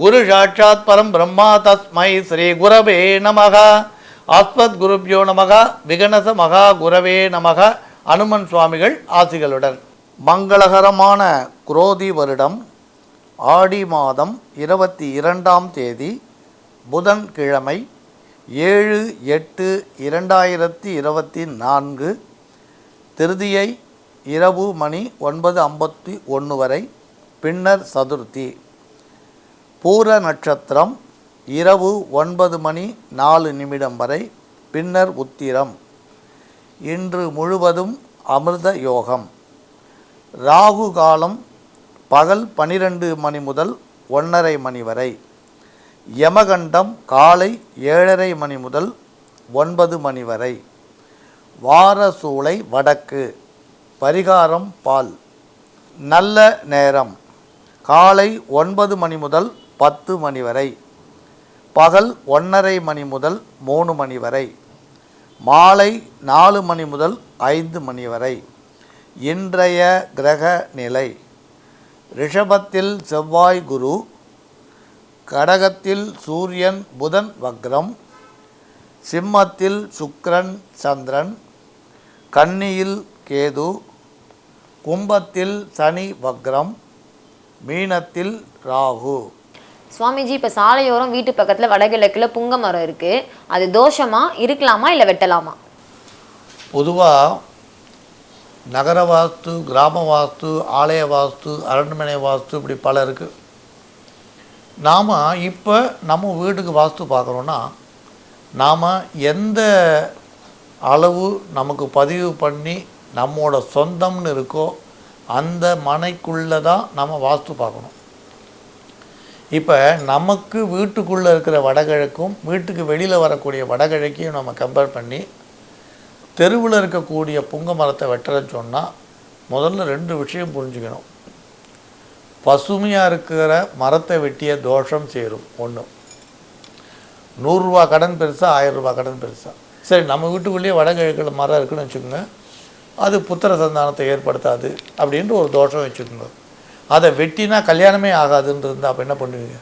குரு சாட்சாத் பரம் பிரம்மா தஸ்மை ஸ்ரீ குரவே நமக. ஆஸ்மத் குருப்யோ நமக விகணச மகா குரவே நமக. அனுமன் சுவாமிகள் ஆசிகளுடன். மங்களகரமான குரோதி வருடம் ஆடி மாதம் இருபத்தி இரண்டாம் தேதி புதன்கிழமை ஏழு எட்டு இரண்டாயிரத்தி இருபத்தி நான்கு திருதியை இரவு மணி ஒன்பது ஐம்பத்தி ஒன்று வரை பின்னர் சதுர்த்தி. பூர நட்சத்திரம் இரவு ஒன்பது மணி நாலு நிமிடம் வரை பின்னர் உத்திரம். இன்று முழுவதும் அமிர்த யோகம். ராகு காலம் பகல் பனிரெண்டு மணி முதல் ஒன்றரை மணி வரை. யமகண்டம் காலை ஏழரை மணி முதல் ஒன்பது மணி வரை. வாரசூளை வடக்கு. பரிகாரம் பால். நல்ல நேரம். காலை ஒன்பது மணி முதல் பத்து மணி வரை. பகல் ஒன்றரை மணி முதல் மூணு மணி வரை. மாலை நாலு மணி முதல் ஐந்து மணி வரை. இன்றைய கிரக நிலை. ரிஷபத்தில் செவ்வாய் குரு. கடகத்தில் சூரியன் புதன் வக்ரம். சிம்மத்தில் சுக்ரன் சந்திரன். கன்னியில் கேது. கும்பத்தில் சனி வக்ரம். மீனத்தில் ராகு. சுவாமிஜி இப்போ சாலையோரம் வீட்டு பக்கத்தில் வடகிழக்கில் புங்க மரம் இருக்குது அது தோஷமா இருக்கலாமா இல்லை வெட்டலாமா? பொதுவாக நகர வாஸ்து கிராம வாஸ்து ஆலய வாஸ்து அரண்மனை வாஸ்து இப்படி பல இருக்குது நாம் இப்போ நம்ம வீட்டுக்கு வாஸ்து பார்க்குறோன்னா நாம் எந்த அளவு நமக்கு பதிவு பண்ணி நம்மோட சொந்தம்னு இருக்கோ அந்த மனைக்குள்ளே தான் நம்ம வாஸ்து பார்க்கணும். இப்போ நமக்கு வீட்டுக்குள்ளே இருக்கிற வடகிழக்கும் வீட்டுக்கு வெளியில் வரக்கூடிய வடகிழக்கையும் நம்ம கம்பேர் பண்ணி தெருவில் இருக்கக்கூடிய புங்க மரத்தை வெட்டுறன்னு சொன்னால் முதல்ல ரெண்டு விஷயம் புரிஞ்சுக்கணும். பசுமையாக இருக்கிற மரத்தை வெட்டிய தோஷம் சேரும் ஒன்று நூறுரூவா கடன் பெருசாக ஆயிரம் ரூபாய் கடன் பெருசாக சரி நம்ம வீட்டுக்குள்ளேயே வடகிழக்கில் மரம் இருக்குன்னு வச்சுக்கோங்க. அது புத்திர சந்தானத்தை ஏற்படுத்தாது அப்படின்ட்டு ஒரு தோஷம் வச்சுக்கோங்க. அதை வெட்டினா கல்யாணமே ஆகாதுன்னு இருந்தால் அப்போ என்ன பண்ணுவீங்க?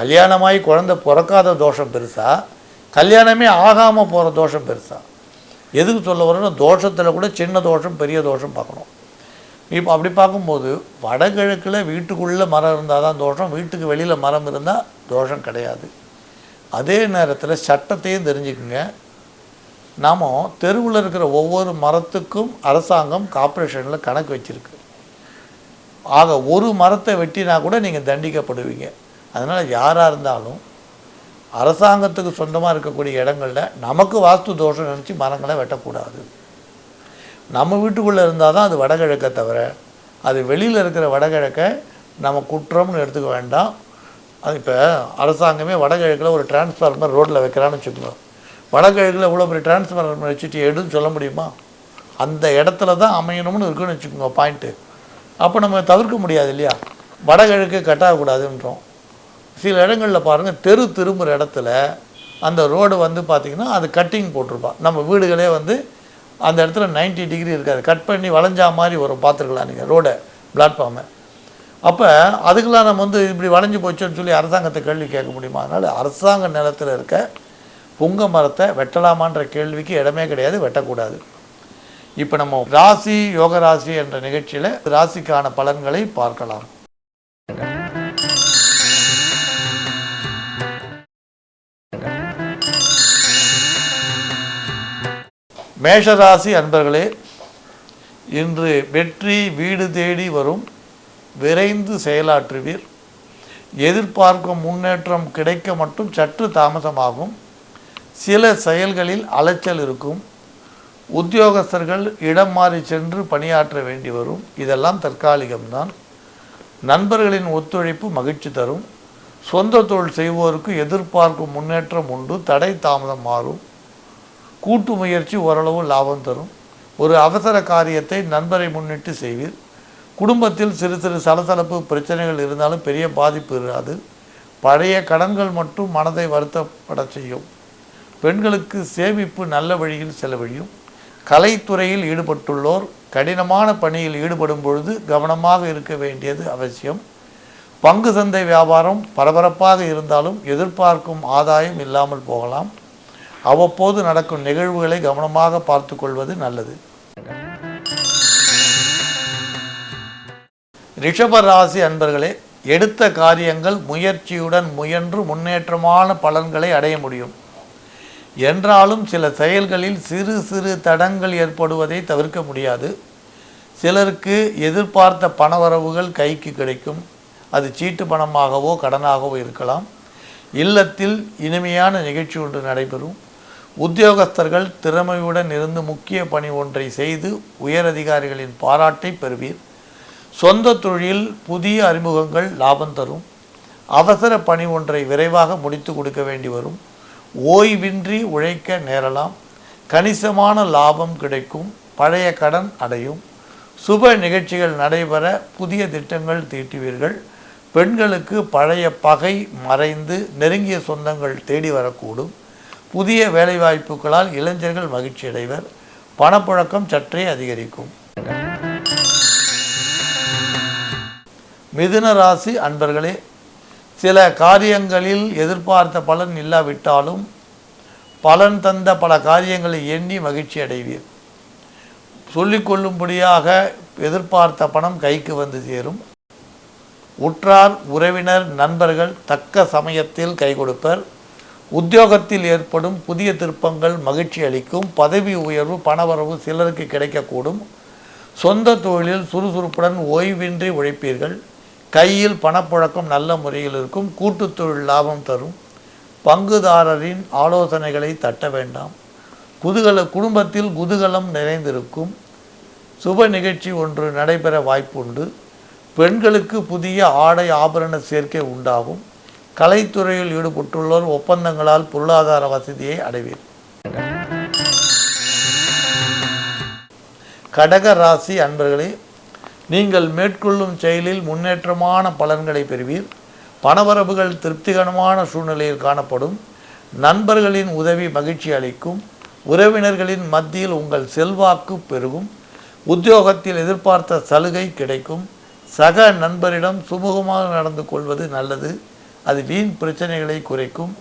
கல்யாணமாகி குழந்தை பிறக்காத தோஷம் பெருசா? கல்யாணமே ஆகாமல் போகிற தோஷம் பெருசா? எதுக்கு சொல்ல வரேன்னா தோஷத்தில் கூட சின்ன தோஷம் பெரிய தோஷம் பார்க்கணும். இப்போ அப்படி பார்க்கும்போது வடகிழக்கில் வீட்டுக்குள்ளே மரம் இருந்தால் தான் தோஷம் வீட்டுக்கு வெளியில் மரம் இருந்தால் தோஷம் கிடையாது. அதே நேரத்தில் சட்டத்தையும் தெரிஞ்சுக்குங்க. நாம் தெருவில் இருக்கிற ஒவ்வொரு மரத்துக்கும் அரசாங்கம் கார்ப்பரேஷனில் கணக்கு வச்சுருக்கு. ஆக ஒரு மரத்தை வெட்டினா கூட நீங்கள் தண்டிக்கப்படுவீங்க. அதனால் யாராக இருந்தாலும் அரசாங்கத்துக்கு சொந்தமாக இருக்கக்கூடிய இடங்களில் நமக்கு வாஸ்து தோஷம் நினச்சி மரங்களை வெட்டக்கூடாது. நம்ம வீட்டுக்குள்ளே இருந்தால் தான் அது வடகிழக்கை தவிர அது வெளியில் இருக்கிற வடகிழக்கை நம்ம குற்றம்னு எடுத்துக்க வேண்டாம். அது இப்போ அரசாங்கமே வடகிழக்கில் ஒரு டிரான்ஸ்ஃபார்மர் ரோட்டில் வைக்கிறான்னு வச்சுக்கோங்க. வடகிழக்கில் இவ்வளோ பெரிய டிரான்ஸ்ஃபார்மர் வச்சுட்டு எடுன்னு சொல்ல முடியுமா? அந்த இடத்துல தான் அமையணும்னு இருக்குன்னு வச்சுக்கோங்க பாயிண்ட்டு அப்போ நம்ம தவிர்க்க முடியாது இல்லையா? வடகிழக்கு கட்டாகக்கூடாதுன்றோம் சில இடங்களில் பாருங்கள் தெரு திரும்புகிற இடத்துல அந்த ரோடு வந்து பார்த்திங்கன்னா அது கட்டிங் போட்டிருப்பா. நம்ம வீடுகளே வந்து அந்த இடத்துல 90 டிகிரி இருக்காது. கட் பண்ணி வளைஞ்சா மாதிரி வரும். பார்த்துருக்கலாம் நீங்கள் ரோடை பிளாட்ஃபார்மை. அப்போ அதுக்கெல்லாம் நம்ம வந்து இப்படி வளைஞ்சு போச்சுன்னு சொல்லி அரசாங்கத்தை கேள்வி கேட்க முடியுமா? அதனால் அரசாங்க நிலத்தில் இருக்க புங்க மரத்தை வெட்டலாமான்ற கேள்விக்கு இடமே கிடையாது வெட்டக்கூடாது. இப்போ நம்ம ராசி யோக ராசி என்ற நிகழ்ச்சியில் ராசிக்கான பலன்களை பார்க்கலாம். மேஷராசி அன்பர்களே இன்று வெற்றி வீடு தேடி வரும் விரைந்து செயலாற்றுவீர். எதிர்பார்க்கும் முன்னேற்றம் கிடைக்க மட்டும் சற்று தாமதமாகும். சில செயல்களில் அலைச்சல் இருக்கும். உத்தியோகஸ்தர்கள் இடம் மாறி சென்று பணியாற்ற வேண்டி வரும். இதெல்லாம் தற்காலிகம்தான். நண்பர்களின் ஒத்துழைப்பு மகிழ்ச்சி தரும். சொந்த தொழில் செய்வோருக்கு எதிர்பார்க்கும் முன்னேற்றம் உண்டு. தடை தாமதம் மாறும். கூட்டு முயற்சி ஓரளவு லாபம் தரும். ஒரு அவசர காரியத்தை நண்பரை முன்னிட்டு செய்வீர். குடும்பத்தில் சிறு சிறு சலசலப்பு பிரச்சனைகள் இருந்தாலும் பெரிய பாதிப்பு இராது. பழைய கடன்கள் மட்டும் மனதை வருத்தப்பட செய்யும். பெண்களுக்கு சேமிப்பு நல்ல வழியில் செலவழியும் கலைத்துறையில் ஈடுபட்டுள்ளோர் கடினமான பணியில் ஈடுபடும் பொழுது கவனமாக இருக்க வேண்டியது அவசியம். பங்கு சந்தை வியாபாரம் பரபரப்பாக இருந்தாலும் எதிர்பார்க்கும் ஆதாயம் இல்லாமல் போகலாம். அவ்வப்போது நடக்கும் நிகழ்வுகளை கவனமாக பார்த்து கொள்வது நல்லது. ரிஷப ராசி அன்பர்களே எடுத்த காரியங்கள் முயற்சியுடன் முயன்று முன்னேற்றமான பலன்களை அடைய முடியும். என்றாலும் சில செயல்களில் சிறு சிறு தடங்கள் ஏற்படுவதை தவிர்க்க முடியாது. சிலருக்கு எதிர்பார்த்த பணவரவுகள் கைக்கு கிடைக்கும். அது சீட்டு பணமாகவோ கடனாகவோ இருக்கலாம். இல்லத்தில் இனிமையான நிகழ்ச்சி ஒன்று நடைபெறும். உத்தியோகஸ்தர்கள் திறமையுடன் இருந்து முக்கிய பணி ஒன்றை செய்து உயரதிகாரிகளின் பாராட்டை பெறுவீர். சொந்த தொழில் புதிய அறிமுகங்கள் லாபம் தரும். அவசர பணி ஒன்றை விரைவாக முடித்து கொடுக்க வேண்டி வரும். ஓய்வின்றி உழைக்க நேரலாம். கணிசமான லாபம் கிடைக்கும். பழைய கடன் அடையும். சுப நிகழ்ச்சிகள் நடைபெற புதிய திட்டங்கள் தீட்டுவீர்கள். பெண்களுக்கு பழைய பகை மறைந்து நெருங்கிய சொந்தங்கள் தேடி வரக்கூடும். புதிய வேலைவாய்ப்புகளால் இளைஞர்கள் மகிழ்ச்சி அடைவர் பணப்புழக்கம் சற்றே அதிகரிக்கும். மிதுன ராசி அன்பர்களே சில காரியங்களில் எதிர்பார்த்த பலன் இல்லாவிட்டாலும் பலன் தந்த பல காரியங்களை எண்ணி மகிழ்ச்சி அடைவீர். சொல்லிக்கொள்ளும்படியாக எதிர்பார்த்த பணம் கைக்கு வந்து சேரும். உற்றார் உறவினர் நண்பர்கள் தக்க சமயத்தில் கை கொடுப்பர். உத்தியோகத்தில் ஏற்படும் புதிய திருப்பங்கள் மகிழ்ச்சி அளிக்கும். பதவி உயர்வு பணவரவு சிலருக்கு கிடைக்கக்கூடும். சொந்த தொழிலில் சுறுசுறுப்புடன் ஓய்வின்றி உழைப்பீர்கள். கையில் பணப்புழக்கம் நல்ல முறையில் இருக்கும் கூட்டுத்தொழில் லாபம் தரும். பங்குதாரரின் ஆலோசனைகளை தட்ட வேண்டாம். குதூகல குடும்பத்தில் குதூகலம் நிறைந்திருக்கும். சுப நிகழ்ச்சி ஒன்று நடைபெற வாய்ப்புண்டு. பெண்களுக்கு புதிய ஆடை ஆபரண சேர்க்கை உண்டாகும். கலைத்துறையில் ஈடுபட்டுள்ளோர் ஒப்பந்தங்களால் பொருளாதார வசதியை அடைவீர். கடக ராசி அன்பர்களே நீங்கள் மேற்கொள்ளும் செயலில் முன்னேற்றமான பலன்களை பெறுவீர். பணவரவுகள் திருப்திகரமான சூழ்நிலையில் காணப்படும். நண்பர்களின் உதவி மகிழ்ச்சி அளிக்கும். உறவினர்களின் மத்தியில் உங்கள் செல்வாக்கு பெருகும். உத்தியோகத்தில் எதிர்பார்த்த சலுகை கிடைக்கும். சக நண்பரிடம் சுமூகமாக நடந்து கொள்வது நல்லது. அது வீண் பிரச்சனைகளை குறைக்கும்.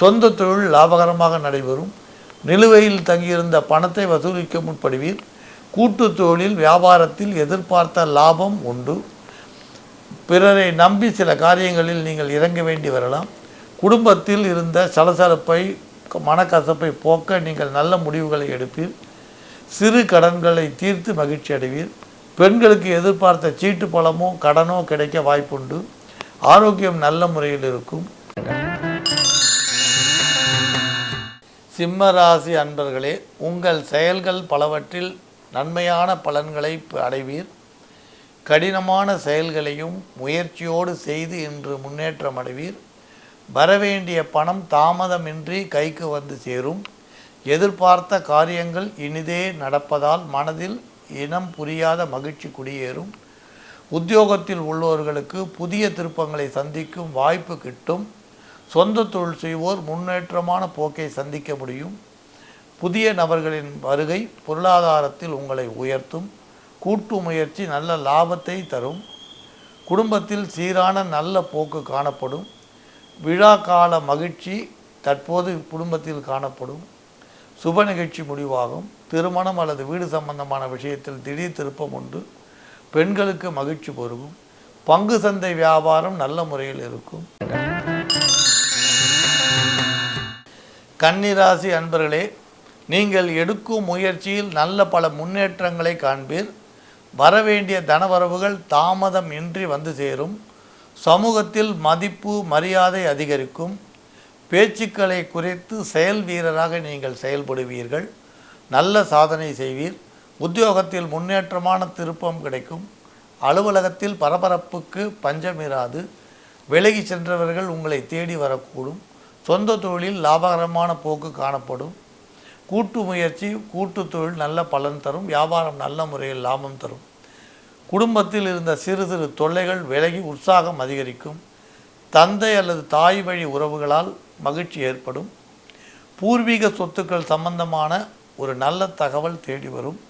சொந்த தொழில் லாபகரமாக நடைபெறும். நிலுவையில் தங்கியிருந்த பணத்தை வசூலிக்க முற்படுவீர். கூட்டு தொழில் வியாபாரத்தில் எதிர்பார்த்த லாபம் உண்டு. பிறரை நம்பி சில காரியங்களில் நீங்கள் இறங்க வேண்டி வரலாம். குடும்பத்தில் இருந்த சலசலப்பை மனக்கசப்பை போக்க நீங்கள் நல்ல முடிவுகளை எடுப்பீர். சிறு கடன்களை தீர்த்து மகிழ்ச்சி அடைவீர். பெண்களுக்கு எதிர்பார்த்த சீட்டு பழமோ கடனோ கிடைக்க வாய்ப்புண்டு. ஆரோக்கியம் நல்ல முறையில் இருக்கும். சிம்ம ராசி அன்பர்களே உங்கள் செயல்கள் பலவற்றில் நன்மையான பலன்களை அடைவீர். கடினமான செயல்களையும் முயற்சியோடு செய்து இன்று முன்னேற்றம் அடைவீர். வரவேண்டிய பணம் தாமதமின்றி கைக்கு வந்து சேரும். எதிர்பார்த்த காரியங்கள் இனிதே நடப்பதால் மனதில் இனம் புரியாத மகிழ்ச்சி குடியேறும். உத்தியோகத்தில் உள்ளவர்களுக்கு புதிய திருப்பங்களை சந்திக்கும் வாய்ப்பு கிட்டும். சொந்த தொழில் செய்வோர் முன்னேற்றமான போக்கை சந்திக்க முடியும். புதிய நபர்களின் வருகை பொருளாதாரத்தில் உங்களை உயர்த்தும் கூட்டு முயற்சி நல்ல லாபத்தை தரும் குடும்பத்தில் சீரான நல்ல போக்கு காணப்படும் விழா கால மகிழ்ச்சி தற்போது குடும்பத்தில் காணப்படும் சுப நிகழ்ச்சி முடிவாகும் திருமணம் அல்லது வீடு சம்பந்தமான விஷயத்தில் திடீர் திருப்பம் உண்டு பெண்களுக்கு மகிழ்ச்சி பொருகும் பங்கு சந்தை வியாபாரம் நல்ல முறையில் இருக்கும். கன்னிராசி அன்பர்களே நீங்கள் எடுக்கும் முயற்சியில் நல்ல பல முன்னேற்றங்களை காண்பீர். வரவேண்டிய தனவரவுகள் தாமதம் இன்றி வந்து சேரும். சமூகத்தில் மதிப்பு மரியாதை அதிகரிக்கும். பேச்சுக்களை குறைத்து செயல் வீரராக நீங்கள் செயல்படுவீர்கள். நல்ல சாதனை செய்வீர். உத்தியோகத்தில் முன்னேற்றமான திருப்பம் கிடைக்கும். அலுவலகத்தில் பரபரப்புக்கு பஞ்சமிராது. விலகி சென்றவர்கள் உங்களை தேடி வரக்கூடும். சொந்த தொழிலில் லாபகரமான போக்கு காணப்படும். கூட்டு முயற்சி கூட்டு தொழில் நல்ல பலன் தரும் வியாபாரம் நல்ல முறையில் லாபம் தரும். குடும்பத்தில் இருந்த சிறு சிறு தொல்லைகள் விலகி உற்சாகம் அதிகரிக்கும். தந்தை அல்லது தாய் வழி உறவுகளால் மகிழ்ச்சி ஏற்படும். பூர்வீக சொத்துக்கள் சம்பந்தமான ஒரு நல்ல தகவல் தேடி வரும்.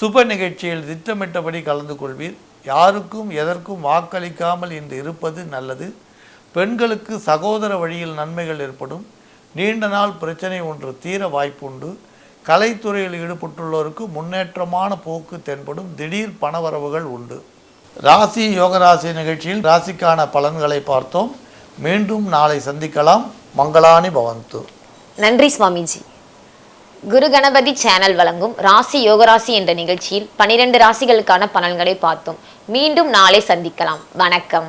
சுப நிகழ்ச்சியில் திட்டமிட்டபடி கலந்து கொள்வீர். யாருக்கும் எதற்கும் வாக்களிக்காமல் இன்று இருப்பது நல்லது. பெண்களுக்கு சகோதர வழியில் நன்மைகள் ஏற்படும். நீண்ட நாள் பிரச்சனை ஒன்று தீர வாய்ப்புண்டு. கலைத்துறையில் ஈடுபட்டுள்ளோருக்கு முன்னேற்றமான போக்கு தென்படும் திடீர் பணவரவுகள் உண்டு. ராசி யோகராசி நிகழ்ச்சியில் ராசிக்கான பலன்களை பார்த்தோம். மீண்டும் நாளை சந்திக்கலாம். மங்களானி பவந்து. நன்றி சுவாமிஜி. குரு கணபதி சேனல் வழங்கும் ராசி யோகராசி என்ற நிகழ்ச்சியில் பனிரெண்டு ராசிகளுக்கான பலன்களை பார்த்தோம். மீண்டும் நாளை சந்திக்கலாம். வணக்கம்.